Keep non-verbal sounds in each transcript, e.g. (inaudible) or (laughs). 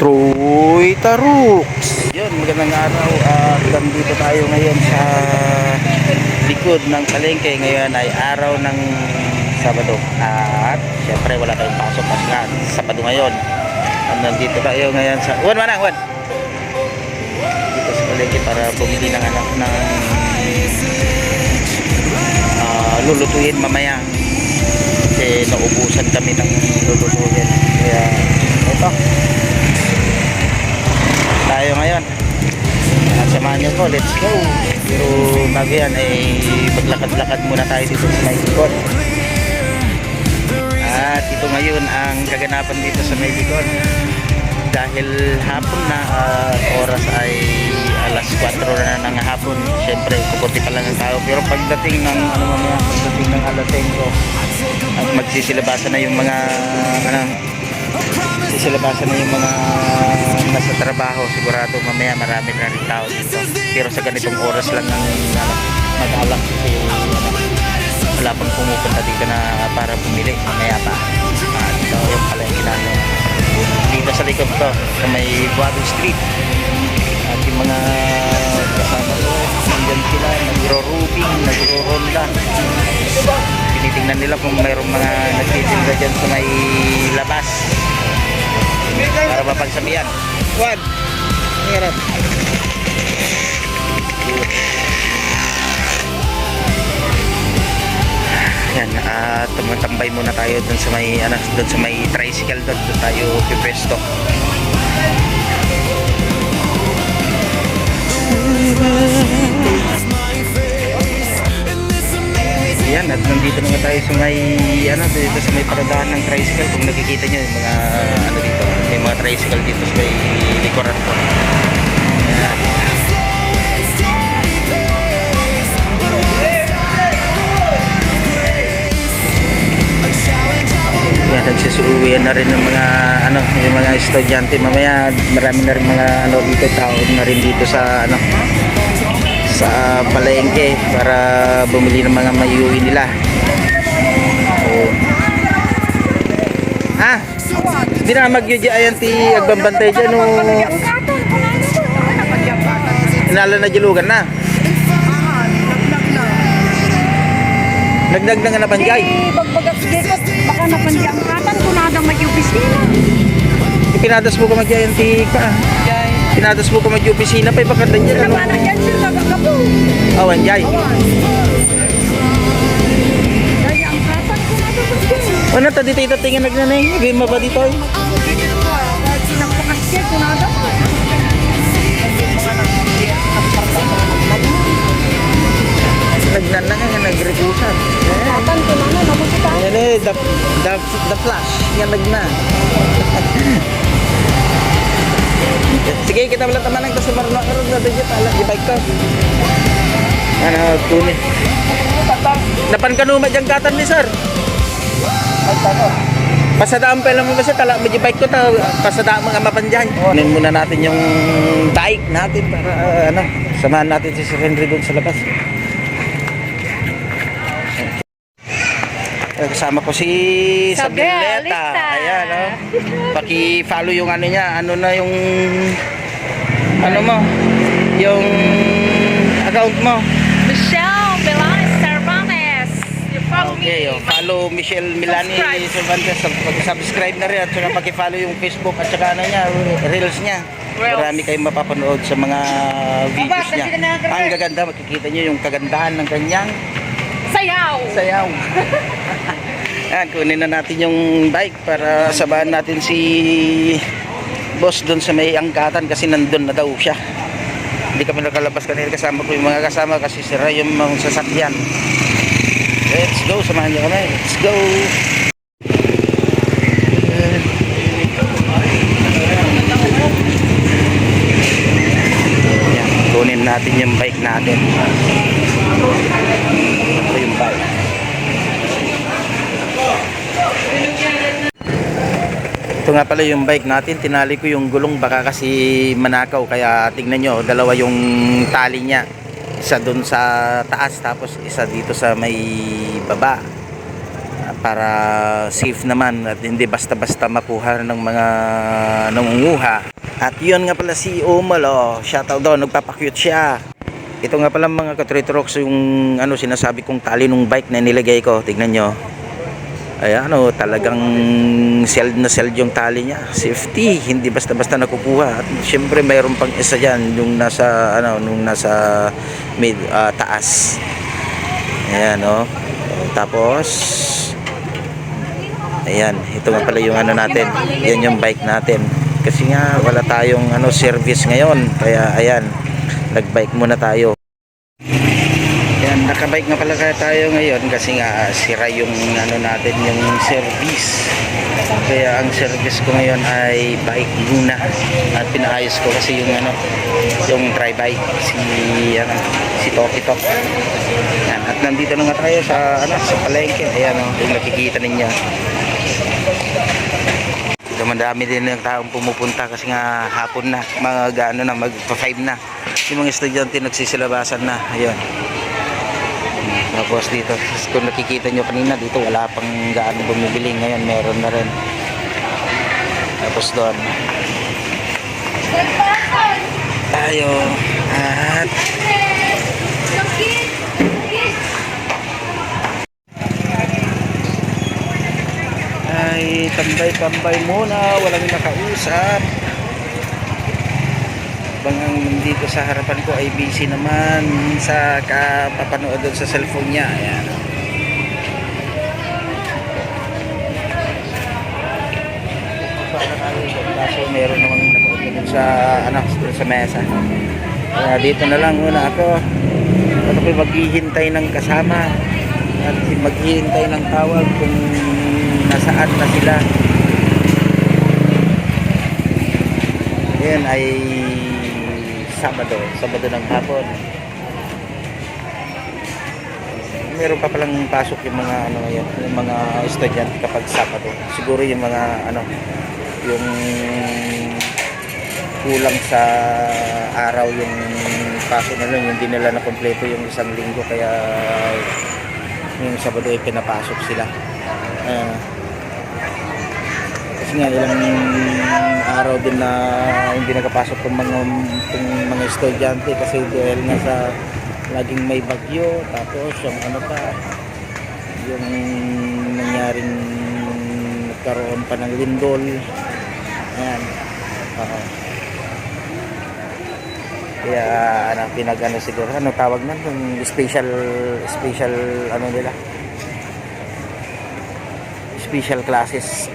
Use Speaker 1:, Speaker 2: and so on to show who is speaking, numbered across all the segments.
Speaker 1: Troy Tarux. Yun, magandang araw. At nandito tayo ngayon sa likod ng palengke. Ngayon ay araw ng Sabado. At syempre wala tayong pasok kasi nga Sabado ngayon. Nandito tayo ngayon sa... Wan, manang, wan! Dito sa palengke para bumili ng anak ng ah, lulutuin mamaya. Kasi naubusan kami ng lulutuin. Kaya ito tayo ngayon. At samahan niyo ko let's go. Pero bago yan ay maglakad-lakad muna tayo dito sa may likod at ito ngayon ang kaganapan dito sa may likod dahil hapon na at oras ay alas 4 na ng hapon. Syempre kukunti pa lang ang tao. Pero pagdating ng ano mamaya pagdating ng alas 5 at magsisilabasan na yung mga ano sisilabasan na yung mga nasa trabaho sigurado mamaya marami na rin tao dito. Pero sa ganitong oras lang ang mag-alak kasi wala pang pumupunta dito na para bumili. Mamaya pa. At ito yung pala yung ginano dito sa likod ko sa may Guado Street. At yung mga kasama ko nandyan sila nagro-rubing nagro-ronda. Tinitingnan nila kung mayroong mga nagtitinda dyan sa may labas para mapagsabihan Juan hirap. Yan at tumatambay muna tayo dun sa may ano dun sa may tricycle dun dun tayo pipresto. Yan at nandito na nga tayo sa may ano dito sa may paradahan ng tricycle. Kung nakikita nyo yung mga ano dito may mga tricycle dito sa may likuran ko. Yan yan nagsisuuwian na rin ng mga ano yung mga estudyante. Mamaya marami na rin mga ano dito tao na rin dito sa ano sa palengke para bumili ng mga mayuwi nila. So, ah hindi na magyudya ayan ti agbambantay dyan no inala na julugan na nagdag na nga na panjay
Speaker 2: Eh, bagbagat ko, baka napandiangkatan ko na adang mag-opisina.
Speaker 1: Pinadas mo ka magyayan ti ka. Pinadas mo ka mag-opisina pa baka dan ano.
Speaker 2: Naman na dyan sila gagapo.
Speaker 1: Awan jay.
Speaker 2: Katan na mag-opisina.
Speaker 1: Ano ta dito ito tingin nagnanay. Mo ba dito? Nagredusan.
Speaker 2: Katan ko na na, namusita.
Speaker 1: Ayan eh, the, the, the flash. Yan nagna. (laughs) Sige, kita wala taman ng customer na karoon na dito pala. Ibike ko. Ano, kunin. Napan ka numa dyan katan ni sir. Pasadaan pa lang mo kasi tala mo yung bike ko ta pasadaan mga mapandiyan. Kunin muna natin yung bike natin para uh, ano, samahan natin si Sir Henry doon sa labas. Kasama ko si
Speaker 2: Sabi,
Speaker 1: Sabileta. Ayan, no? Paki-follow yung ano niya. Ano na yung... Ano mo? Yung account mo.
Speaker 2: Michelle Milanes Cervantes. You follow
Speaker 1: Okay, oh, follow Michelle Milani. Cervantes. Sub- Subscribe na rin at saka paki-follow yung Facebook at saka ano niya, Reels niya.
Speaker 2: Reels.
Speaker 1: Marami kayong mapapanood sa mga videos niya. Ang gaganda, makikita niyo yung kagandahan ng kanyang
Speaker 2: Sayaw.
Speaker 1: sayaw. (laughs) Ayan, kunin na natin yung bike para sabahan natin si boss doon sa may angkatan kasi nandun na daw siya. Hindi kami nakalabas kanina kasama ko yung mga kasama kasi sira yung mga sasakyan. Let's go, samahan niyo kami. Let's go. Ayan, kunin natin yung bike natin. Ito nga pala yung bike natin. Tinali ko yung gulong baka kasi manakaw. Kaya tingnan nyo, dalawa yung tali niya. Isa dun sa taas tapos isa dito sa may baba. para safe naman at hindi basta-basta makuha ng mga nangunguha. At yun nga pala si Umalo, shoutout daw, nagpapakyut siya. Ito nga pala mga katritrox yung ano sinasabi kong tali nung bike na nilagay ko. Tignan nyo. Ay ano, talagang seld na seld yung tali niya. Safety, hindi basta-basta nakukuha. At syempre mayroon pang isa dyan yung nasa ano, nung nasa mid ah, taas. Ayan oh. Tapos Ayan, ito nga pala yung ano natin. Yan yung bike natin. Kasi nga wala tayong ano service ngayon. Kaya ayan, nagbike muna tayo. Nakabike nga pala tayo ngayon kasi nga ah, sira yung ano natin yung service. Kaya ang service ko ngayon ay bike muna. At pinaayos ko kasi yung ano, yung dry bike si ano, si Toki Tok. Yan, at nandito na nga tayo sa ano, sa palengke. Ayan oh, yung nakikita ninyo. Dumadami din ng taong pumupunta kasi nga hapon na, mga gaano na, mag 5 na. Yung mga estudyante nagsisilabasan na. Ayun. Tapos dito, kung nakikita nyo kanina, dito wala pang gaano bumibili. Ngayon meron na rin. Tapos doon. Tayo. At ay tambay-tambay muna. Walang nakausap. Bangang dito sa harapan ko ay busy naman sa kapapanood doon sa cellphone niya. Ayan. Kaso meron nanood doon sa, ano, doon sa mesa. Kaya dito na lang muna ako. At ako'y maghihintay ng kasama. At maghihintay ng tawag kung nasaan na sila. Yan ay Sabado, Sabado ng hapon. Meron pa palang pasok yung mga ano ngayon, yung mga estudyante kapag Sabado. Siguro yung mga ano, yung kulang sa araw yung pasok nila, yung hindi nila na kompleto yung isang linggo kaya yung Sabado ay pinapasok sila. Ah, kasi nga ilang araw din na hindi nakapasok ng mga yung mga estudyante kasi dahil nga sa laging may bagyo tapos yung ano pa yung nangyaring nagkaroon pa ng lindol. Ayan. Oo. kaya ano pinag ano siguro ano tawag man yung special special ano nila? Special classes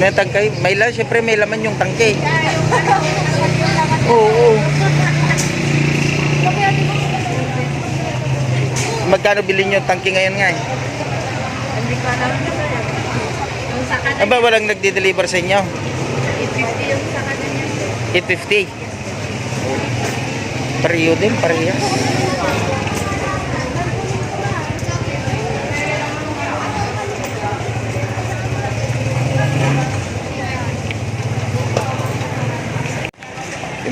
Speaker 1: Ano yung tangkay? May laman, syempre may laman yung tangkay. (laughs) Oo, oo. Magkano bilhin yung tangkay ngayon nga eh?
Speaker 2: Hindi sa kanan,
Speaker 1: Aba, walang nagde-deliver sa inyo?
Speaker 2: 850 yung sa kanan niya.
Speaker 1: 850. Pareho din, parehas.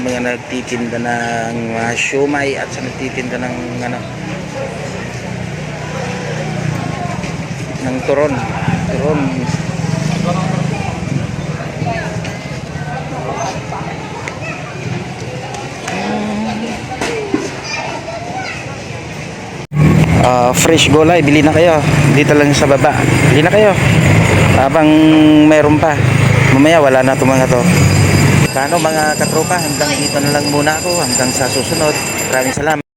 Speaker 1: Mga nagtitinda ng mga siomay at sa nagtitinda ng ano ng turon. Turon. Ah, fresh gulay, bili na kayo. Dito lang sa baba. Bili na kayo. Habang meron pa. Mamaya wala na itong mga to. Kano mga katropa, hanggang dito na lang muna ako. Hanggang sa susunod. Maraming salamat.